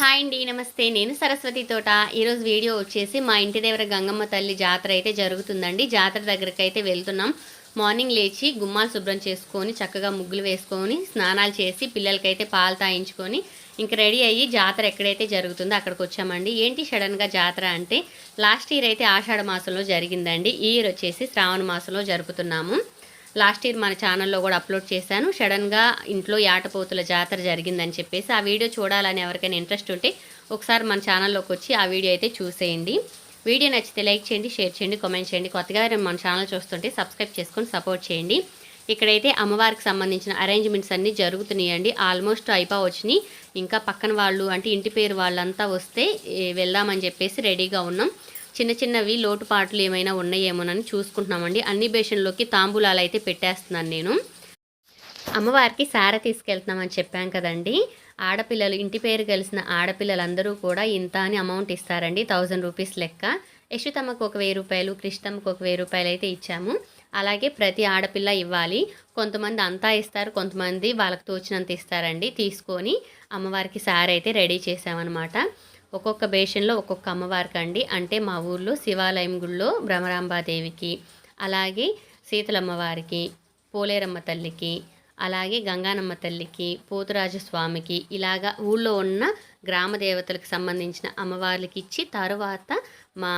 Hi అండి నమస్తే. నేను సరస్వతి తోట. ఈరోజు వీడియో వచ్చేసి మా ఇంటి దగ్గర గంగమ్మ తల్లి జాతర అయితే జరుగుతుందండి. జాతర దగ్గరికి అయితే వెళ్తున్నాం. మార్నింగ్ లేచి గుమ్మాలు శుభ్రం చేసుకొని చక్కగా ముగ్గులు వేసుకొని స్నానాలు చేసి పిల్లలకైతే పాలు తాయించుకొని ఇంక రెడీ అయ్యి జాతర ఎక్కడైతే జరుగుతుందో అక్కడికి వచ్చామండి. ఏంటి సడన్గా జాతర అంటే లాస్ట్ ఇయర్ అయితే ఆషాఢ మాసంలో జరిగిందండి. ఈ ఇయర్ వచ్చేసి శ్రావణ మాసంలో జరుపుతున్నాము. లాస్ట్ ఇయర్ మన ఛానల్లో కూడా అప్లోడ్ చేశాను. సడన్గా ఇంట్లో యాటపోతుల జాతర జరిగిందని చెప్పేసి ఆ వీడియో చూడాలని ఎవరికైనా ఇంట్రెస్ట్ ఉంటే ఒకసారి మన ఛానల్లోకి వచ్చి ఆ వీడియో అయితే చూసేయండి. వీడియో నచ్చితే లైక్ చేయండి షేర్ చేయండి కామెంట్ చేయండి. కొత్తగా మన ఛానల్ చూస్తుంటే సబ్స్క్రైబ్ చేసుకొని సపోర్ట్ చేయండి. ఇక్కడైతే అమ్మవారికి సంబంధించిన అరేంజ్మెంట్స్ అన్నీ జరుగుతున్నాయండి. ఆల్మోస్ట్ అయిపోవచ్చినాయి. ఇంకా పక్కన వాళ్ళు అంటే ఇంటి పేరు వాళ్ళంతా వస్తే వెళ్దామని చెప్పేసి రెడీగా ఉన్నాం. చిన్న చిన్నవి లోటుపాట్లు ఏమైనా ఉన్నాయేమోనని చూసుకుంటున్నామండి. అన్ని బేషన్లోకి తాంబూలాలు అయితే పెట్టేస్తున్నాను నేను. అమ్మవారికి సార తీసుకెళ్తున్నామని చెప్పాం కదండి. ఆడపిల్లలు ఇంటి పేరు కలిసిన ఆడపిల్లలందరూ కూడా ఇంత అని అమౌంట్ ఇస్తారండి. థౌజండ్ రూపీస్ లెక్క. యశుతమ్మకు ఒక వెయ్యి రూపాయలు కృష్ణమ్మకు ఒక వెయ్యి రూపాయలు అయితే ఇచ్చాము. అలాగే ప్రతి ఆడపిల్ల ఇవ్వాలి. కొంతమంది అంతా ఇస్తారు కొంతమంది వాళ్ళకి తోచినంత ఇస్తారండి. తీసుకొని అమ్మవారికి సారీ అయితే రెడీ చేసామన్నమాట ఒక్కొక్క బేషన్లో ఒక్కొక్క అమ్మవారికి అండి అంటే మా ఊర్లో శివాలయం గుళ్ళో భ్రమరాంబాదేవికి అలాగే శీతలమ్మవారికి పోలేరమ్మ తల్లికి అలాగే గంగానమ్మ తల్లికి పోతురాజు స్వామికి ఇలాగా ఊళ్ళో ఉన్న గ్రామ దేవతలకు సంబంధించిన అమ్మవార్లకి ఇచ్చి తర్వాత మా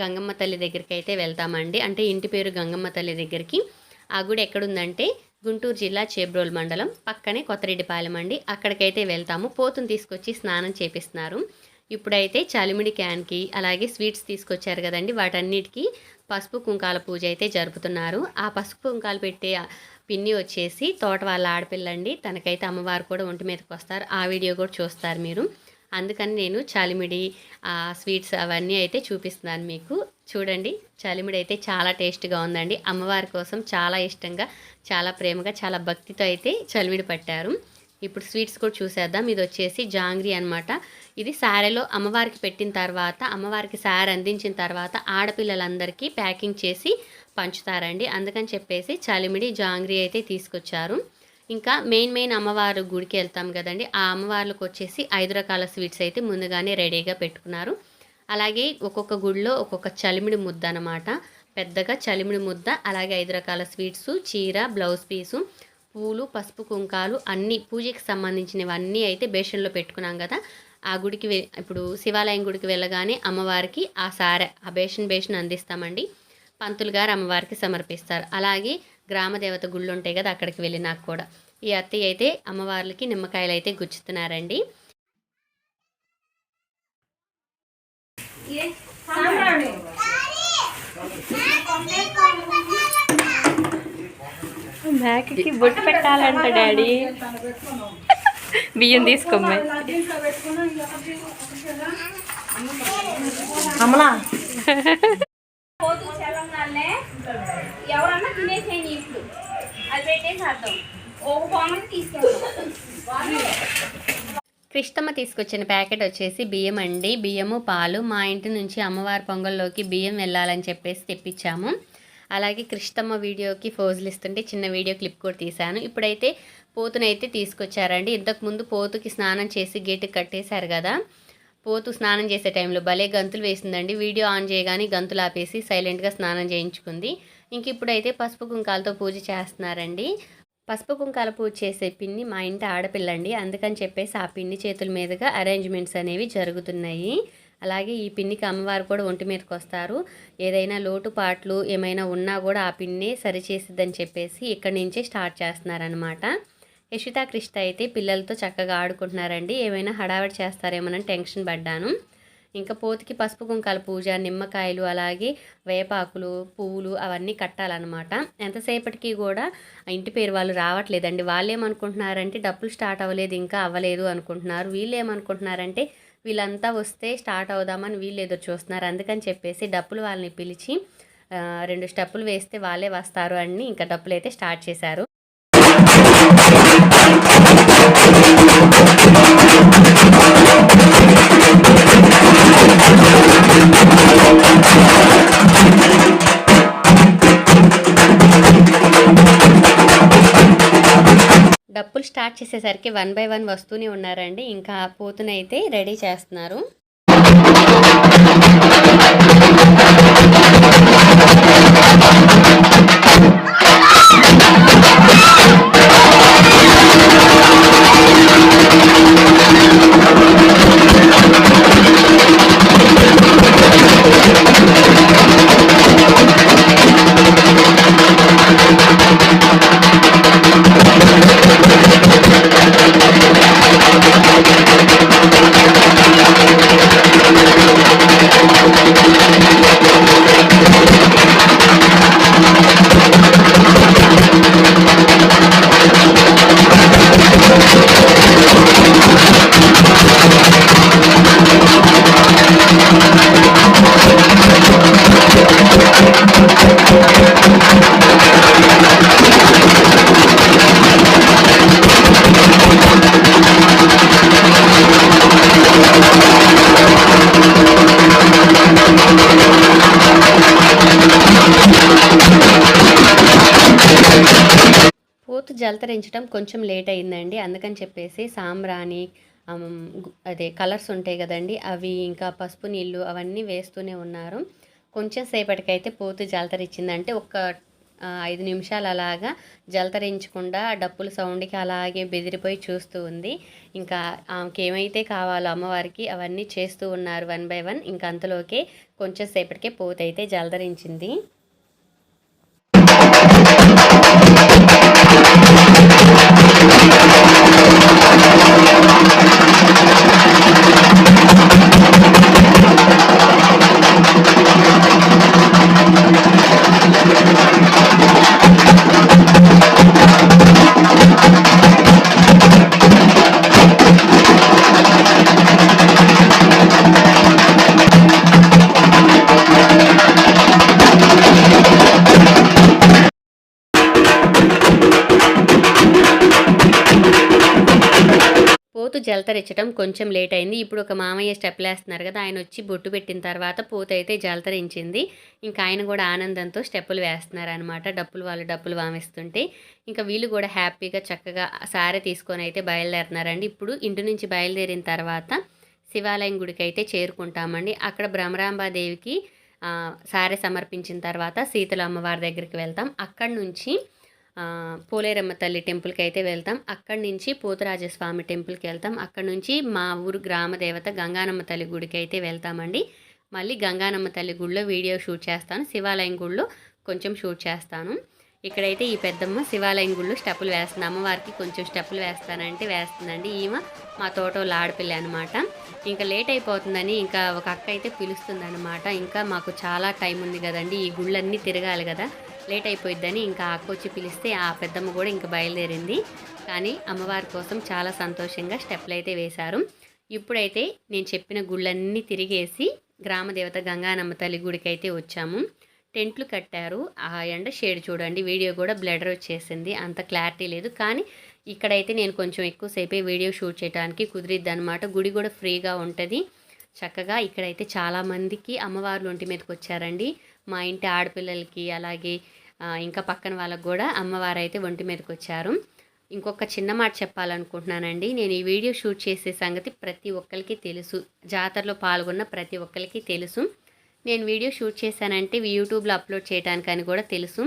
గంగమ్మ తల్లి దగ్గరికి అయితే వెళ్తామండి. అంటే ఇంటి పేరు గంగమ్మ తల్లి దగ్గరికి. ఆ గుడి ఎక్కడుందంటే గుంటూరు జిల్లా చేబ్రోల్ మండలం పక్కనే కొత్తరెడ్డిపాలెం అండి. అక్కడికైతే వెళ్తాము. పోతుని తీసుకొచ్చి స్నానం చేపిస్తున్నారు. ఇప్పుడైతే చలిమిడి క్యాన్కి అలాగే స్వీట్స్ తీసుకొచ్చారు కదండి. వాటన్నిటికీ పసుపు కుంకాల పూజ అయితే జరుపుతున్నారు. ఆ పసుపు కుంకాలు పెట్టే పిన్ని వచ్చేసి తోట వాళ్ళ ఆడపిల్లండి. తనకైతే అమ్మవారు కూడా ఒంటి మీదకి వస్తారు. ఆ వీడియో కూడా చూస్తారు మీరు. అందుకని నేను చలిమిడి స్వీట్స్ అవన్నీ అయితే చూపిస్తున్నాను మీకు. చూడండి చలిమిడి అయితే చాలా టేస్ట్గా ఉందండి. అమ్మవారి కోసం చాలా ఇష్టంగా చాలా ప్రేమగా చాలా భక్తితో అయితే చలిమిడి పట్టారు. ఇప్పుడు స్వీట్స్ కూడా చూసేద్దాం. ఇది వచ్చేసి జాంగ్రీ అన్నమాట. ఇది సారెలో అమ్మవారికి పెట్టిన తర్వాత అమ్మవారికి సారె అందించిన తర్వాత ఆడపిల్లలందరికీ ప్యాకింగ్ చేసి పంచుతారండి. అందుకని చెప్పేసి చలిమిడి జాంగ్రీ అయితే తీసుకొచ్చారు. ఇంకా మెయిన్ మెయిన్ అమ్మవారు గుడికి వెళ్తాం కదండి. ఆ అమ్మవార్లకు వచ్చేసి ఐదు రకాల స్వీట్స్ అయితే ముందుగానే రెడీగా పెట్టుకున్నారు. అలాగే ఒక్కొక్క గుడిలో ఒక్కొక్క చలిమిడి ముద్ద అనమాట పెద్దగా చలిమిడి ముద్ద అలాగే ఐదు రకాల స్వీట్స్ చీర బ్లౌజ్ పీసు పూలు పసుపు కుంకాలు అన్నీ పూజకి సంబంధించినవన్నీ అయితే బేషన్లో పెట్టుకున్నాం కదా. ఆ గుడికి వె ఇప్పుడు శివాలయం గుడికి వెళ్ళగానే అమ్మవారికి ఆ సారె ఆ బేషన్ బేషన్ అందిస్తామండి. పంతులు గారు అమ్మవారికి సమర్పిస్తారు. అలాగే గ్రామ దేవత గుళ్ళు ఉంటాయి కదా అక్కడికి వెళ్ళినాక కూడా. ఈ అత్తయ్య అయితే అమ్మవార్లకి నిమ్మకాయలు అయితే గుచ్చుతున్నారండి. బ్యాగ్కి బొట్టు పెట్టాలంట డాడీ. బియ్యం తీసుకోమ్మాయి అమలా. పోతూ చల్లంగానే ఎవరన్నా తినేసేయండి ఇప్పుడు. అది పెట్టేసేద్దాం ఒక పొంగని తీసుకెళ్తాం కృష్ణమ్మ తీసుకొచ్చిన ప్యాకెట్ వచ్చేసి బియ్యం అండి. బియ్యము పాలు. మా ఇంటి నుంచి అమ్మవారి పొంగల్లోకి బియ్యం వెళ్ళాలని చెప్పేసి తెప్పించాము. అలాగే కృష్ణమ్మ వీడియోకి ఫోజులు ఇస్తుంటే చిన్న వీడియో క్లిప్ కూడా తీశాను. ఇప్పుడైతే పోతునైతే తీసుకొచ్చారండి. ఇంతకుముందు పోతుకి స్నానం చేసి గేటు కట్టేశారు కదా. పోతు స్నానం చేసే టైంలో భలే గంతులు వేసిందండి. వీడియో ఆన్ చేయగానే గంతులు ఆపేసి సైలెంట్గా స్నానం చేయించుకుంది. ఇంక ఇప్పుడైతే పసుపు కుంకాలతో పూజ చేస్తున్నారండి. పసుపు కుంకాల పూజ చేసే పిన్ని మా ఇంటి ఆడపిల్లండి. అందుకని చెప్పేసి ఆ పిన్ని చేతుల మీదుగా అరేంజ్మెంట్స్ అనేవి జరుగుతున్నాయి. అలాగే ఈ పిన్నికి అమ్మవారు కూడా ఒంటి మీదకి వస్తారు. ఏదైనా లోటుపాట్లు ఏమైనా ఉన్నా కూడా ఆ పిన్నే సరిచేసిద్దని చెప్పేసి ఇక్కడి నుంచే స్టార్ట్ చేస్తున్నారనమాట యశితా కృష్ణ అయితే పిల్లలతో చక్కగా ఆడుకుంటున్నారండి. ఏమైనా హడావిడి చేస్తారేమోనని టెన్షన్ పడ్డాను. ఇంకా పోతికి పసుపు కుంకాల పూజ నిమ్మకాయలు అలాగే వేపాకులు పువ్వులు అవన్నీ కట్టాలన్నమాట. ఎంతసేపటికి కూడా ఇంటి పేరు వాళ్ళు రావట్లేదండి. వాళ్ళు ఏమనుకుంటున్నారంటే డబ్బులు స్టార్ట్ అవ్వలేదు ఇంకా అవ్వలేదు అనుకుంటున్నారు. వీళ్ళు ఏమనుకుంటున్నారంటే వీళ్ళంతా వస్తే స్టార్ట్ అవుదామని వీళ్ళు ఎదురు చూస్తున్నారు. అందుకని చెప్పేసి డప్పులు వాళ్ళని పిలిచి రెండు స్టెప్పులు వేస్తే వాళ్ళే వస్తారు అని ఇంకా డప్పులు అయితే స్టార్ట్ చేశారు. స్టార్ట్ చేసేసరికి వన్ బై వన్ వస్తూనే ఉన్నారండి. ఇంకా పోతునైతే రెడీ చేస్తున్నారు. జలతరించడం కొంచెం లేట్ అయిందండి. అందుకని చెప్పేసి సాంబ్రాణి అదే కలర్స్ ఉంటాయి కదండి అవి ఇంకా పసుపు నీళ్ళు అవన్నీ వేస్తూనే ఉన్నారు. కొంచెం సేపటికైతే పోతు జలతరించిందంటే ఒక ఐదు నిమిషాలు అలాగా జలతరించకుండా డప్పుల సౌండ్కి అలాగే బెదిరిపోయి చూస్తూ ఉంది. ఇంకా ఆమెకి ఏమైతే కావాలో అమ్మవారికి అవన్నీ చేస్తూ ఉన్నారు వన్ బై వన్. ఇంకా అంతలోకే కొంచెం సేపటికే పోతైతే అయితే జలతరించింది. జలతరించడం కొంచెం లేట్ అయింది. ఇప్పుడు ఒక మామయ్య స్టెప్లు వేస్తున్నారు కదా ఆయన వచ్చి బొట్టు పెట్టిన తర్వాత పూత అయితే జలతరించింది ఇంకా ఆయన కూడా ఆనందంతో స్టెప్పులు వేస్తున్నారు అనమాట డప్పులు వాళ్ళు డప్పులు వామిస్తుంటే. ఇంకా వీళ్ళు కూడా హ్యాపీగా చక్కగా సారె తీసుకొని అయితే బయలుదేరుతున్నారండి. ఇప్పుడు ఇంటి నుంచి బయలుదేరిన తర్వాత శివాలయం గుడికి అయితే చేరుకుంటామండి. అక్కడ భ్రమరాంబాదేవికి సారే సమర్పించిన తర్వాత శీతల అమ్మవారి దగ్గరికి వెళ్తాం. అక్కడి నుంచి పోలేరమ్మ తల్లి టెంపుల్కి అయితే వెళ్తాం. అక్కడి నుంచి పోతురాజస్వామి టెంపుల్కి వెళ్తాం. అక్కడి నుంచి మా ఊరు గ్రామ దేవత గంగానమ్మ తల్లి గుడికి అయితే వెళ్తామండి. మళ్ళీ గంగానమ్మ తల్లి గుడిలో వీడియో షూట్ చేస్తాను. శివాలయం గుడిలో కొంచెం షూట్ చేస్తాను. ఇక్కడైతే ఈ పెద్దమ్మ శివాలయం గుళ్ళు స్టెప్పులు వేస్తుంది. అమ్మవారికి కొంచెం స్టెప్పులు వేస్తానంటే వేస్తుందండి ఈమె. మా తోటలో ఆడపిల్ల అనమాట ఇంకా లేట్ అయిపోతుందని ఇంకా ఒక అక్క అయితే పిలుస్తుంది అనమాట ఇంకా మాకు చాలా టైం ఉంది కదండి. ఈ గుళ్ళన్నీ తిరగాలి కదా. లేట్ అయిపోయిద్దని ఇంకా ఆ అక్క వచ్చి పిలిస్తే ఆ పెద్దమ్మ కూడా ఇంకా బయలుదేరింది. కానీ అమ్మవారి కోసం చాలా సంతోషంగా స్టెప్లు అయితే వేశారు. ఇప్పుడైతే నేను చెప్పిన గుళ్ళన్నీ తిరిగేసి గ్రామదేవత గంగానమ్మ తల్లి గుడికి అయితే వచ్చాము. టెంట్లు కట్టారు. ఆ ఎండ షేడ్ చూడండి వీడియో కూడా బ్లడర్ వచ్చేసింది. అంత క్లారిటీ లేదు. కానీ ఇక్కడైతే నేను కొంచెం ఎక్కువసేపే వీడియో షూట్ చేయడానికి కుదిరిద్ది అనమాట గుడి కూడా ఫ్రీగా ఉంటుంది. చక్కగా ఇక్కడైతే చాలామందికి అమ్మవార్లు ఒంటి మీదకి వచ్చారండి. మా ఇంటి ఆడపిల్లలకి అలాగే ఇంకా పక్కన వాళ్ళకు కూడా అమ్మవారు అయితే ఒంటి మీదకి వచ్చారు ఇంకొక చిన్న మాట చెప్పాలనుకుంటున్నానండి. నేను ఈ వీడియో షూట్ చేసే సంగతి ప్రతి ఒక్కరికి తెలుసు. జాతరలో పాల్గొన్న ప్రతి ఒక్కరికి తెలుసు. నేను వీడియో షూట్ చేశానంటే యూట్యూబ్లో అప్లోడ్ చేయడానికని అని కూడా తెలుసు.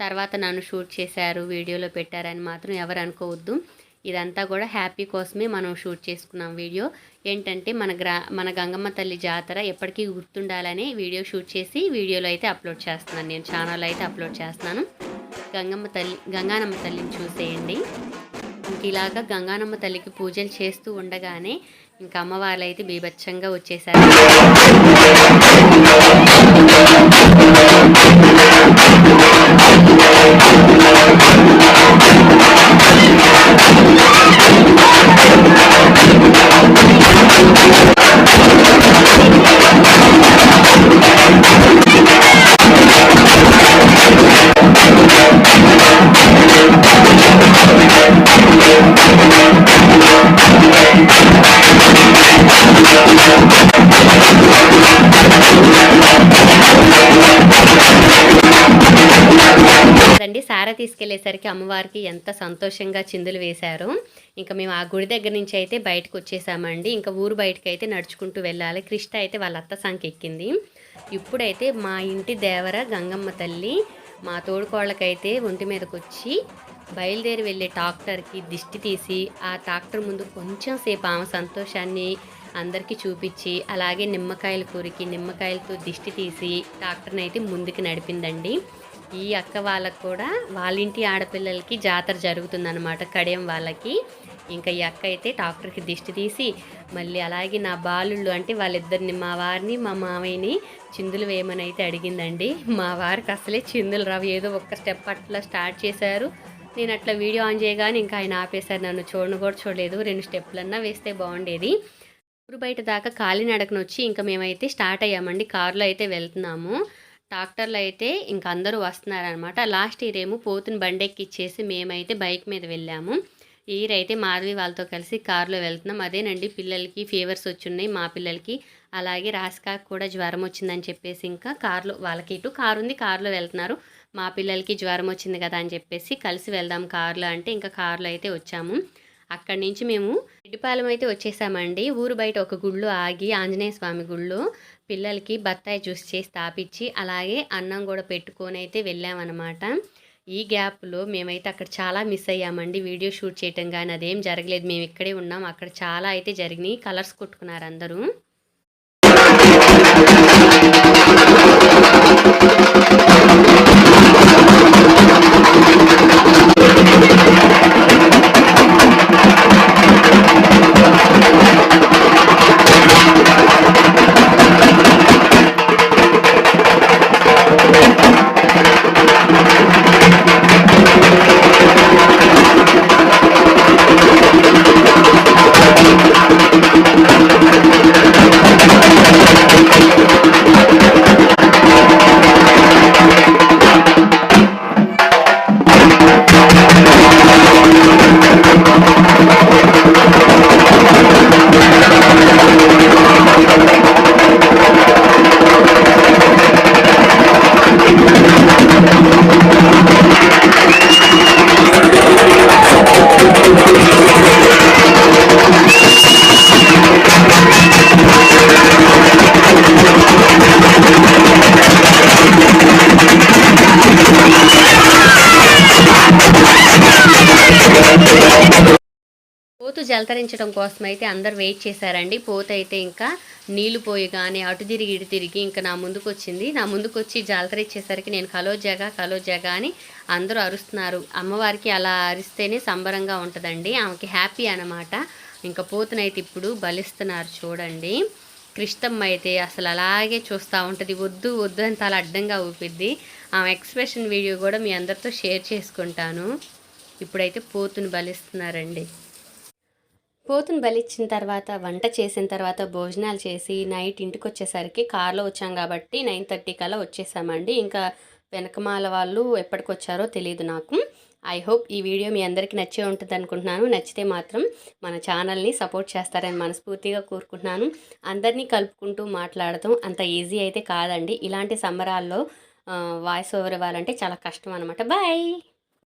తర్వాత నన్ను షూట్ చేశారు వీడియోలో పెట్టారని మాత్రం ఎవరు అనుకోవద్దు. ఇదంతా కూడా హ్యాపీ కోసమే మనం షూట్ చేసుకున్నాం వీడియో. ఏంటంటే మన గ్రా మన గంగమ్మ తల్లి జాతర ఎప్పటికీ గుర్తుండాలని వీడియో షూట్ చేసి వీడియోలో అయితే అప్లోడ్ చేస్తున్నాను. నేను ఛానల్లో అయితే అప్లోడ్ చేస్తున్నాను. గంగమ్మ తల్లి గంగానమ్మ తల్లిని చూసేయండి. ఇంక ఇలాగా గంగానమ్మ తల్లికి పూజలు చేస్తూ ఉండగానే ఇంకా అమ్మవార్లు అయితే బీభత్సంగా వచ్చేసారు. చూడండి సార తీసుకెళ్ళేసరికి అమ్మవారికి ఎంత సంతోషంగా చిందులు వేశారు. ఇంకా మేము ఆ గుడి దగ్గర నుంచి అయితే బయటకు వచ్చేసామండి. ఇంకా ఊరు బయటకు అయితే నడుచుకుంటూ వెళ్ళాలి. కృష్ణ అయితే వాళ్ళ అత్త సంఖ్య ఎక్కింది ఇప్పుడైతే మా ఇంటి దేవర గంగమ్మ తల్లి మా తోడుకోళ్ళకైతే ఒంటి మీదకి వచ్చి బయలుదేరి వెళ్ళే ట్రాక్టర్కి దిష్టి తీసి ఆ ట్రాక్టర్ ముందు కొంచెం సేపు ఆమె సంతోషాన్ని అందరికీ చూపించి అలాగే నిమ్మకాయల కూరికి నిమ్మకాయలతో దిష్టి తీసి ట్రాక్టర్ని అయితే ముందుకు నడిపిందండి. ఈ అక్క వాళ్ళకు కూడా వాళ్ళ ఇంటి ఆడపిల్లలకి జాతర జరుగుతుందన్నమాట కడియం వాళ్ళకి. ఇంకా ఈ అక్క అయితే డాక్టర్కి దిష్టి తీసి మళ్ళీ అలాగే నా బాలుళ్ళు అంటే వాళ్ళిద్దరిని మా వారిని మా మామయ్యని చిందులు వేయమని అయితే అడిగిందండి. మా వారికి అసలే చిందులు రావు ఏదో ఒక్క స్టెప్ అట్లా స్టార్ట్ చేశారు. నేను అట్లా వీడియో ఆన్ చేయగానే ఇంకా ఆయన ఆపేశారు నన్ను చూడను కూడా చూడలేదు రెండు స్టెప్లన్నా వేస్తే బాగుండేది. ఊరు బయట దాకా కాలినడకనొచ్చి ఇంకా మేమైతే స్టార్ట్ అయ్యామండి కారులో అయితే వెళ్తున్నాము. ట్రాక్టర్లో అయితే ఇంక అందరూ వస్తున్నారనమాట లాస్ట్ ఇయర్ ఏమో పోతుని బండెక్కిచ్చేసి మేమైతే బైక్ మీద వెళ్ళాము. ఇయర్ అయితే మాధవి వాళ్ళతో కలిసి కారులో వెళ్తున్నాం. అదేనండి పిల్లలకి ఫీవర్స్ వచ్చున్నాయి మా పిల్లలకి. అలాగే రాసికాకు కూడా జ్వరం వచ్చిందని చెప్పేసి ఇంకా కారులో వాళ్ళకి ఇటు కారు ఉంది కారులో వెళ్తున్నారు. మా పిల్లలకి జ్వరం వచ్చింది కదా అని చెప్పేసి కలిసి వెళ్దాం కారులో అంటే ఇంకా కారులో అయితే వచ్చాము. అక్కడి నుంచి మేము ఇడిపాలెం అయితే వచ్చేసామండి. ఊరు బయట ఒక గుళ్ళు ఆగి ఆంజనేయ స్వామి గుళ్ళు. పిల్లలకి బత్తాయి జ్యూస్ చేసి తాపిచ్చి అలాగే అన్నం కూడా పెట్టుకొని అయితే వెళ్ళామన్నమాట. ఈ గ్యాప్లో మేమైతే అక్కడ చాలా మిస్ అయ్యామండి. వీడియో షూట్ చేయటం కానీ అదేం జరగలేదు. మేము ఇక్కడే ఉన్నాం. అక్కడ చాలా అయితే జరిగినాయి. కలర్స్ కొట్టుకున్నారు అందరూ. పోతు పలతరించడం కోసం అయితే అందరు వెయిట్ చేశారండి. పోత అయితే ఇంకా నీళ్ళు పోయగానే అటు తిరిగి ఇటు తిరిగి ఇంకా నా ముందుకు వచ్చింది నా ముందుకు వచ్చి జాలతరిచ్చేసరికి నేను కలోజాగా కలోజాగా అని అందరూ అరుస్తున్నారు. అమ్మవారికి అలా అరిస్తేనే సంబరంగా ఉంటుందండి. ఆమెకి హ్యాపీ అన్నమాట. ఇంకా పోతునైతే ఇప్పుడు బలిస్తున్నారు చూడండి. కృష్ణమ్మ అయితే అసలు అలాగే చూస్తూ ఉంటుంది. వద్దు వద్దు అని చాలా అడ్డంగా ఊపిద్ది. ఆమె ఎక్స్ప్రెషన్ వీడియో కూడా మీ అందరితో షేర్ చేసుకుంటాను. ఇప్పుడైతే పోతుని బలిస్తున్నారండి. పోతుని బలిచ్చిన తర్వాత వంట చేసిన తర్వాత భోజనాలు చేసి నైట్ ఇంటికి వచ్చేసరికి కార్లో వచ్చాం కాబట్టి నైన్ థర్టీ కల్లా వచ్చేసామండి. ఇంకా వెనకమాల వాళ్ళు ఎప్పటికి వచ్చారో తెలియదు నాకు. ఐ హోప్ ఈ వీడియో మీ అందరికీ నచ్చే ఉంటుంది అనుకుంటున్నాను. నచ్చితే మాత్రం మన ఛానల్ని సపోర్ట్ చేస్తారని మనస్ఫూర్తిగా కోరుకుంటున్నాను. అందరినీ కలుపుకుంటూ మాట్లాడటం అంత ఈజీ అయితే కాదండి. ఇలాంటి సంబరాల్లో వాయిస్ ఓవర్ ఇవ్వాలంటే చాలా కష్టం అనమాట బాయ్